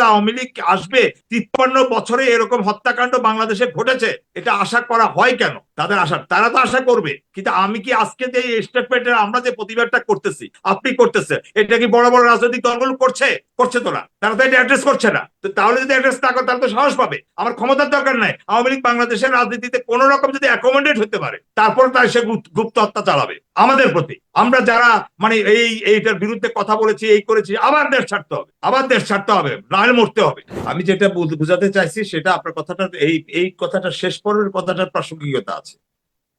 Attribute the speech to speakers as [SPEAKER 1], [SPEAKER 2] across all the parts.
[SPEAKER 1] আওয়ামী লীগ আসবে? তিপ্পান্ন বছরে এরকম হত্যাকাণ্ড বাংলাদেশে ঘটেছে, এটা আশা করা হয় কেন? তাদের আশা, তারা তো আশা করবে, কিন্তু আমি কি আজকে যে স্টেটমেন্টের আমরা যে প্রতিবাদটা করতেছি, আপনি করতেছে এটা কি বড় বড় রাজনৈতিক দলগুলো করছে? করছে তো না, তারা তো এটা অ্যাড্রেস করছে না। তো তাহলে যদি অ্যাড্রেস না করে, তাহলে তো সাহস পাবে। আমার ক্ষমতার দরকার নাই। আওয়ামী লীগ বাংলাদেশের রাজনীতিতে কোন রকম যদি অ্যাকোমোডেট হতে পারে, তারপর তার সে গুপ- গুপ্ত হত্যা চালাবে, আমাদের প্রতি। আমরা যারা মানে এই, এইটার বিরুদ্ধে কথা বলেছি, এই করেছি, আবার দেশ ছাড়তে হবে, আবার দেশ ছাড়তে হবে। নাহলে মরতে হবে। আমি যেটা বুঝাতে চাইছি সেটা আপনার কথাটা এই এই কথাটা শেষ পরের কথাটার প্রাসঙ্গিকতা আছে।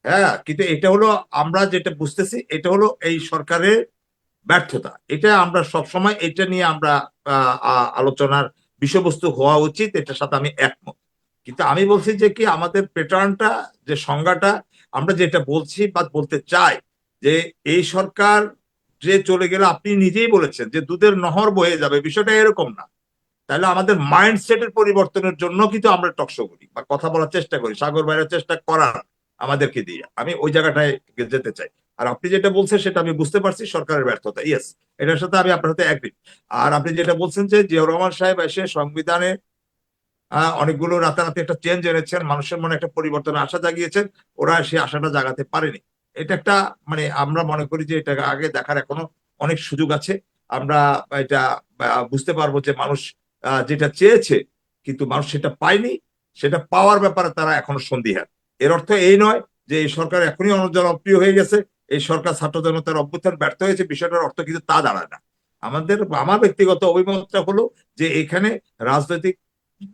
[SPEAKER 1] হ্যাঁ কিন্তু এটা হলো আমরা যেটা বুঝতেছি, এটা হলো এই সরকারের ব্যর্থতা। এটা আমরা সব সময় এটা নিয়ে আমরা আলোচনার বিষয়বস্তু হওয়া উচিত, এটার সাথে আমি একমত। কিন্তু আমি বলছি যে কি আমাদের প্যাটার্নটা যে সংজ্ঞাটা, আমরা যেটা বলছি বা বলতে চাই, যে এই সরকার যে চলে গেলে, আপনি নিজেই বলেছেন যে দুধের নহর বয়ে যাবে, বিষয়টা এরকম না। তাহলে আমাদের মাইন্ডসেটের পরিবর্তনের জন্য কিন্তু আমরা টকশো করি বা কথা বলার চেষ্টা করি, সাগর বাইরের চেষ্টা করার আমাদেরকে দিয়ে। আমি ওই জায়গাটায় যেতে চাই। আর আপনি যেটা বলছেন সেটা আমি বুঝতে পারছি, সরকারের ব্যর্থতা। ইয়েস এটার সাথে আমি আপনার সাথে একদিন আর আপনি যেটা বলছেন যে জিয়াউর রহমান সাহেব এসে সংবিধানে অনেকগুলো রাতারাতি একটা চেঞ্জ এনেছেন, মানুষের মনে একটা পরিবর্তন আশা জাগিয়েছেন, ওরা সেই আশাটা জাগাতে পারেনি। এটা একটা মানে আমরা মনে করি যে এটা আগে দেখার এখনও অনেক সুযোগ আছে। আমরা এটা বুঝতে পারব যে মানুষ যেটা চেয়েছে, কিন্তু মানুষ সেটা পায়নি। সেটা পাওয়ার ব্যাপারে তারা এখনও সন্দিহান। এর অর্থ এই নয় যে এই সরকার এখনই জনপ্রিয় হয়ে গেছে, এই সরকার ছাত্র জনতার অভ্যুত্থান ব্যর্থ হয়েছে, বিষয়টার অর্থ কিন্তু তা দাঁড়ায় না। আমাদের, আমার ব্যক্তিগত অভিমতটা হলো যে এখানে রাজনৈতিক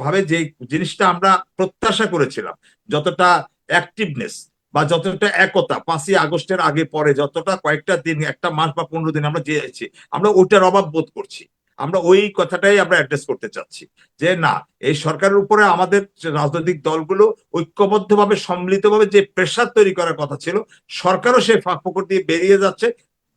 [SPEAKER 1] ভাবে যে জিনিসটা আমরা প্রত্যাশা করেছিলাম, যতটা অ্যাক্টিভনেস বা যতটা একতা, পাঁচই আগস্টের আগে পরে যতটা কয়েকটা দিন, একটা মাস বা পনেরো দিন আমরা চেয়েছি আমরা ওইটার অভাব বোধ করছি। আমরা ওই কথাটাই আমরা অ্যাড্রেস করতে চাচ্ছি, যে না, এই সরকারের উপরে আমাদের রাজনৈতিক দলগুলো ঐক্যবদ্ধভাবে, সম্মিলিতভাবে যে প্রেশার তৈরি করার কথা ছিল, সরকারও সেই ফাঁক ফোকর দিয়ে বেরিয়ে যাচ্ছে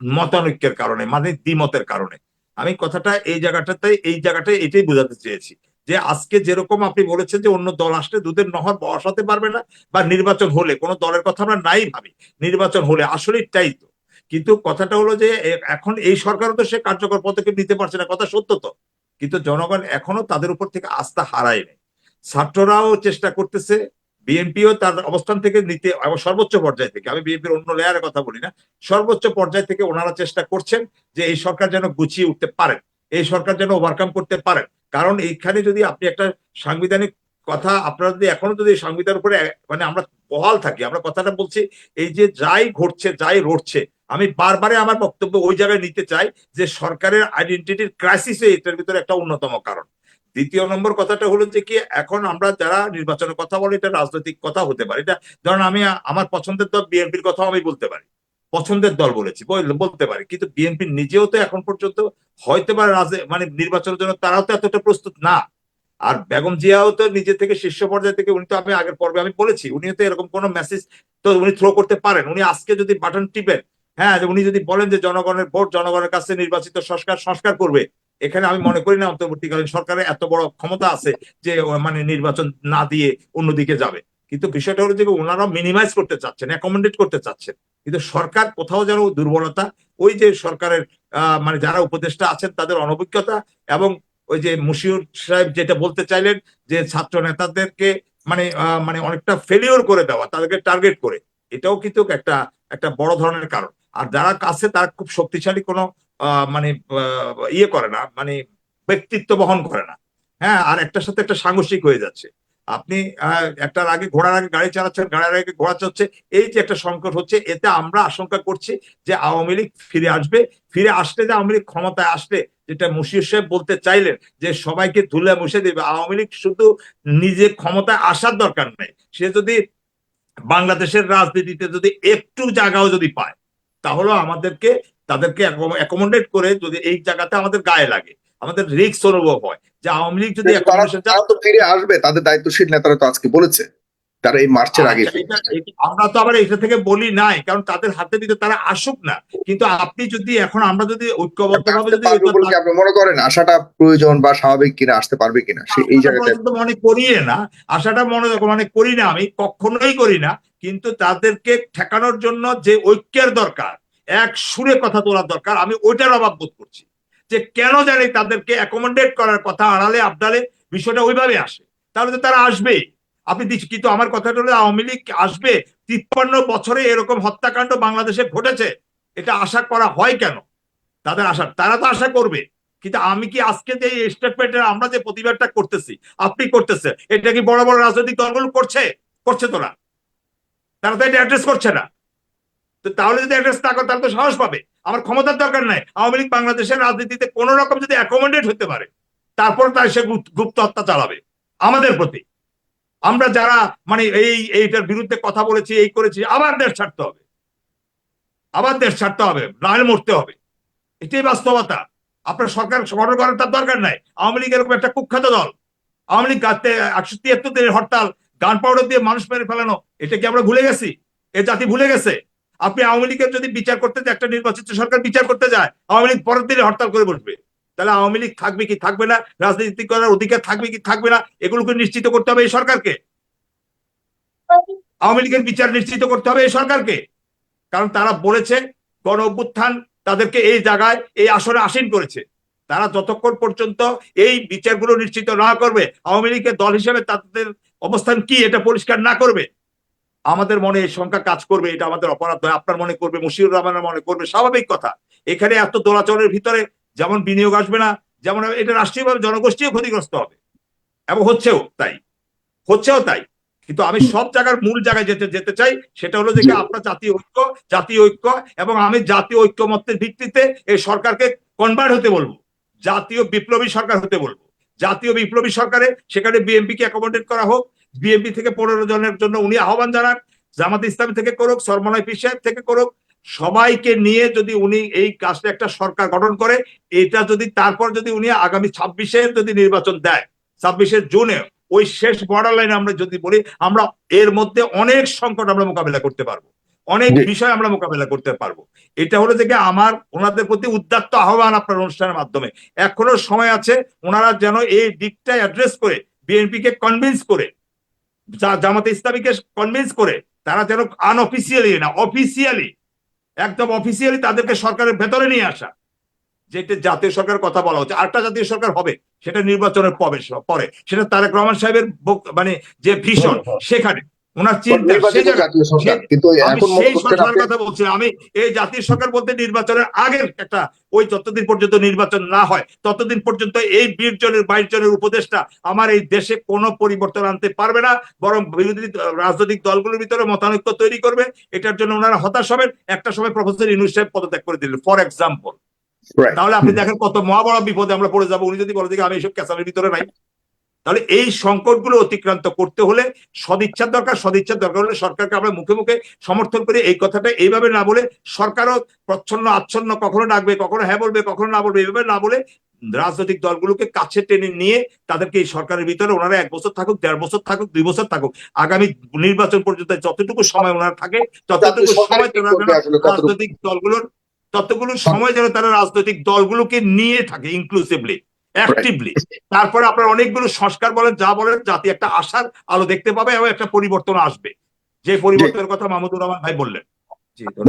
[SPEAKER 1] মতানৈক্যের কারণে মানে দ্বিমতের কারণে। আমি কথাটা এই জায়গাটাতে, এই জায়গাটায় এটাই বোঝাতে চেয়েছি, যে আজকে যেরকম আপনি বলেছেন যে অন্য দল আসলে দুধের নহর বসাতে পারবে না, বা নির্বাচন হলে, কোনো দলের কথা আমরা নাই ভাবি, নির্বাচন হলে আসলে তাই তো। কিন্তু কথাটা হলো যে এখন এই সরকারও তো সে কার্যকর পদক্ষেপ নিতে পারছে না, কথা সত্য তো। কিন্তু জনগণ এখনও তাদের উপর থেকে আস্থা হারায়নি। ছাত্ররাও চেষ্টা করতেছে, বিএনপিও তার অবস্থান থেকে নিতে সর্বোচ্চ পর্যায় থেকে, আমি বিএনপির অন্য লেয়ারের কথা বলি না, সর্বোচ্চ পর্যায় থেকে ওনারা চেষ্টা করছেন যে এই সরকার যেন গুছিয়ে উঠতে পারেন, এই সরকার যেন ওভারকাম করতে পারেন। কারণ এইখানে যদি আপনি একটা সাংবিধানিক কথা, আপনারা যদি এখনও যদি সংবিধানের উপরে মানে আমরা বহাল থাকি, আমরা কথাটা বলছি, এই যে যাই ঘটছে, যাই রটছে আমি বারবারে আমার বক্তব্য ওই জায়গায় নিতে চাই যে সরকারের আইডেন্টিটির ক্রাইসিস এটার ভিতরে একটা অন্যতম কারণ। দ্বিতীয় নম্বর কথাটা হলো যে কি, এখন আমরা যারা নির্বাচনের কথা বলি, এটা রাজনৈতিক কথা হতে পারে। এটা ধরেন আমি, আমার পছন্দের দল বিএনপির কথাও আমি বলতে পারি। পছন্দের দল বলেছি, বল- বলতে পারি। কিন্তু বিএনপি নিজেও তো এখন পর্যন্ত হয়তো বা মানে নির্বাচনের জন্য তারাও তো এতটা প্রস্তুত না। আর বেগম জিয়াও তো নিজে থেকে শীর্ষ পর্যায় থেকে, উনি তো আমি আগের পর্বে আমি বলেছি, উনিও তো এরকম কোনো মেসেজ তো উনি থ্রো করতে পারেন। উনি আজকে যদি বাটন টিপেন হ্যাঁ উনি যদি বলেন যে জনগণের ভোট জনগণের কাছে নির্বাচিত সংস্কার সংস্কার করবে। এখানে আমি মনে করি না, অন্তর্বর্তীকালীন সরকারের এত বড় ক্ষমতা আছে যে মানে নির্বাচন না দিয়ে অন্যদিকে যাবে। কিন্তু বিষয়টা হলো যে ওনারা মিনিমাইজ করতে চাচ্ছেন অ্যাকোমোডেট করতে চাচ্ছেন। কিন্তু সরকার কোথাও যেন দুর্বলতা, ওই যে সরকারের মানে যারা উপদেষ্টা আছেন তাদের অনভিজ্ঞতা এবং ওই যে মুশিউর সাহেব যেটা বলতে চাইলেন যে ছাত্র নেতাদেরকে মানে মানে অনেকটা ফেলিওর করে দেওয়া, তাদেরকে টার্গেট করে। এটাও কিন্তু একটা একটা বড় ধরনের কারণ। আর যারা কাছে, তারা খুব শক্তিশালী, কোনো মানে ইয়ে করে না মানে ব্যক্তিত্ব বহন করে না। হ্যাঁ আর একটার সাথে একটা সাংঘর্ষিক হয়ে যাচ্ছে। আপনি একটার আগে, ঘোড়ার আগে গাড়ি চালাচ্ছেন গাড়ির আগে ঘোড়া চলছে এই যে একটা সংকট হচ্ছে, এতে আমরা আশঙ্কা করছি যে আওয়ামী লীগ ফিরে আসবে। ফিরে আসলে যে আওয়ামী লীগ ক্ষমতায় আসলে, যেটা মুশির সাহেব বলতে চাইলেন, যে সবাইকে ধুলে মুছে দেবে, আওয়ামী লীগ শুধু নিজে ক্ষমতায় আসার দরকার নেই। সে যদি বাংলাদেশের রাজনীতিতে যদি একটু জায়গাও যদি পায় তাহলে আমাদেরকে তাদেরকে অ্যাকোমোডেট করে যদি এই জায়গাতে আমাদের গায়ে লাগে আমাদের রিক্স অনুভব হয়। যে আওয়ামী লীগ যদি
[SPEAKER 2] ফিরে আসবে তাদের দায়িত্বশীল নেতারা তো আজকে বলেছে। তারা এই মার্চের আগে
[SPEAKER 1] আচ্ছা, আমরা তো আবার এটা থেকে বলি নাই কারণ তাদের হাতে দিতে তারা আসুক না। কিন্তু আপনি যদি এখন আমরা যদি ঐক্যবদ্ধ ভাবে
[SPEAKER 2] আসতে
[SPEAKER 1] যদি
[SPEAKER 2] পারবে বলে কি আপনি মনে করেন? আশাটা প্রয়োজন বা স্বাভাবিক কিনা আসতে পারবে কিনা সে এই
[SPEAKER 1] পর্যন্ত মনে করিয়ে না। আশাটা মনে মনে করি না আমি কখনোই করি না। কিন্তু তাদেরকে ঠেকানোর জন্য যে ঐক্যের দরকার এক সুরে কথা তোলার দরকার আমি ওইটার অভাব বোধ করছি। যে কেন জানি তাদেরকে অ্যাকোমোডেট করার কথা আড়ালে আবডালে বিষয়টা ওইভাবে আসে। তাহলে তো তারা আসবে আপনি দিচ্ছেন কিন্তু আমার কথাটা হলো আওয়ামী লীগ আসবে, তিপ্পান্ন বছরে এরকম হত্যাকাণ্ড বাংলাদেশে ঘটেছে, এটা আশা করা হয় কেন? তাদের আশা, তারা তো আশা করবে। কিন্তু আমি কি আজকে যে স্টেটমেন্টের আমরা যে প্রতিবাদটা করতেছি, আপনি করতেছে এটা কি বড় বড় রাজনৈতিক দলগুলো করছে? করছে তোরা তারা তো এটা অ্যাড্রেস করছে না। তো তাহলে যদি অ্যাড্রেস না করে, তাহলে তো সাহস পাবে। আমার ক্ষমতার দরকার নাই। আওয়ামী লীগ বাংলাদেশের রাজনীতিতে কোন রকম যদি অ্যাকোমোডেট হতে পারে, তারপর তার সে গুপ- গুপ্ত হত্যা চালাবে, আমাদের প্রতি। আমরা যারা মানে এই, এইটার বিরুদ্ধে কথা বলেছি, এই করেছি, আবার দেশ ছাড়তে হবে। আবার দেশ ছাড়তে হবে নাহলে মরতে হবে। এটাই বাস্তবতা। আপনার সরকার গঠন করার তার দরকার নাই। আওয়ামী লীগ এরকম একটা কুখ্যাত দল। আওয়ামী লীগ একশো তিয়াত্তর দিনের হরতাল, গান পাউডার দিয়ে মানুষ মেরে ফেলানো, এটা কি আমরা ভুলে গেছি? এ জাতি ভুলে গেছে। আপনি আওয়ামী লীগের যদি বিচার করতে একটা নির্বাচিত সরকার বিচার করতে যায়, আওয়ামী লীগ পরের দিনে হরতাল করে বসবে। তাহলে আওয়ামী লীগ থাকবে কি থাকবে না? রাজনীতি করার অধিকার থাকবে কি থাকবে না? এগুলোকে নিশ্চিত করতে হবে এই সরকারকে। আওয়ামী লীগের বিচার নিশ্চিত করতে হবে এই সরকারকে। কারণ তারা বলেছে, গণ অভ্যুত্থান তাদেরকে এই জায়গায়, এই আসনে আসীন করেছে। তারা যতক্ষণ পর্যন্ত এই বিচারগুলো নিশ্চিত না করবে, আওয়ামী লীগের দল হিসেবে তাদের অবস্থান কি এটা পরিষ্কার না করবে? আমাদের মনে এই সংখ্যা কাজ করবে, এটা আমাদের অপরাধ আপনার মনে করবে, মুশিউর রহমানের মনে করবে, স্বাভাবিক কথা। এখানে এত দোলাচলের ভিতরে যেমন বিনিয়োগ আসবে না যেমন এটা রাষ্ট্রীয়ভাবে জনগোষ্ঠীও ক্ষতিগ্রস্ত হবে। এবং হচ্ছেও তাই। হচ্ছেও তাই। কিন্তু আমি সব জায়গার মূল জায়গায় যেতে যেতে চাই সেটা হলো যে আপনার জাতীয় ঐক্য জাতীয় ঐক্য এবং আমি জাতীয় ঐক্যমত্যের ভিত্তিতে এই সরকারকে কনভার্ট হতে বলব। জাতীয় বিপ্লবী সরকার হতে বলব। জাতীয় বিপ্লবী সরকারে সেখানে বিএনপি কে অ্যাকোমোডেট করা হোক। বিএনপি থেকে পনেরো জনের জন্য উনি আহ্বান জানান জামাত ইসলামী থেকে করুক সরমনাই পীর থেকে করুক সবাইকে নিয়ে যদি উনি এই কাজটা একটা সরকার গঠন করে এটা যদি তারপর যদি উনি আগামী ছাব্বিশে যদি নির্বাচন দেয় ছাব্বিশে জুনে ওই শেষ বর্ডার লাইনে আমরা যদি বলি আমরা এর মধ্যে অনেক সংকট আমরা মোকাবেলা করতে পারব। অনেক বিষয় আমরা মোকাবেলা করতে পারব। এটা হলো যে আমার ওনাদের প্রতি উদ্যাত্ত আহ্বান আপনার অনুষ্ঠানের মাধ্যমে। এখনও সময় আছে ওনারা যেন এই দিকটা অ্যাড্রেস করে বিএনপি কে কনভিন্স করে জামাতে ইসলামীকে কনভিন্স করে তারা যেন আনঅফিসিয়ালি না অফিসিয়ালি একদম অফিসিয়ালি তাদেরকে সরকারের ভেতরে নিয়ে আসা। যেটা জাতীয় সরকার কথা বলা হচ্ছে। আরেকটা জাতীয় সরকার হবে সেটা নির্বাচনের পরে পরে। সেটা তারেক রহমান সাহেবের মানে যে ভীষণ সেখানে। ওনার চিন্তা সে
[SPEAKER 2] নির্বাচিত
[SPEAKER 1] জায়গায়-
[SPEAKER 2] জাতীয় সরকার। কিন্তু এখন
[SPEAKER 1] সেই
[SPEAKER 2] করছেন
[SPEAKER 1] কথা বলছি আমি এই জাতীয় সরকার বলতে নির্বাচনের আগের একটা ওই যতদিন পর্যন্ত নির্বাচন না হয় ততদিন পর্যন্ত এই বিশ জনের বাইশ জনের উপদেষ্টা আমার এই দেশে কোনো পরিবর্তন আনতে পারবে না বরং বিরোধী রাজনৈতিক দলগুলোর ভিতরে মতানৈক্য তৈরি করবে। এটার জন্য ওনারা হতাশ হবেন। একটা সময় প্রফেসর ইউনুস সাহেব পদত্যাগ করে দিলেন ফর এক্সাম্পল। তাহলে আপনি দেখেন কত মহাবড় বিপদে আমরা পড়ে যাব। উনি যদি বলে দেখি আমি এইসব ক্যাসামের ভিতরে নাই। তাহলে এই সংকটগুলো অতিক্রান্ত করতে হলে সদিচ্ছার দরকার সদিচ্ছার দরকার হলে সরকারকে আমরা মুখে মুখে সমর্থন করে এই কথাটা এইভাবে না বলে সরকারও প্রচ্ছন্ন আচ্ছন্ন কখনো ডাকবে কখনো হ্যাঁ বলবে কখনো না বলবে এইভাবে না বলে রাজনৈতিক দলগুলোকে কাছে টেনে নিয়ে তাদেরকে এই সরকারের ভিতরে ওনারা এক বছর থাকুক দেড় বছর থাকুক দুই বছর থাকুক আগামী নির্বাচন পর্যন্ত যতটুকু সময় ওনারা থাকে ততটুকু সময়? রাজনৈতিক দলগুলোর ততগুলো সময় যেন তারা রাজনৈতিক দলগুলোকে নিয়ে থাকে ইনক্লুসিভলি অ্যাক্টিভলি তারপরে আপনার অনেকগুলো সংস্কার বলেন যা বলেন জাতি একটা আশার আলো দেখতে পাবে এবং একটা পরিবর্তন আসবে। যে পরিবর্তনের কথা মাহমুদুর রহমান ভাই বললেন।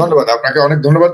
[SPEAKER 2] ধন্যবাদ। আপনাকে অনেক ধন্যবাদ।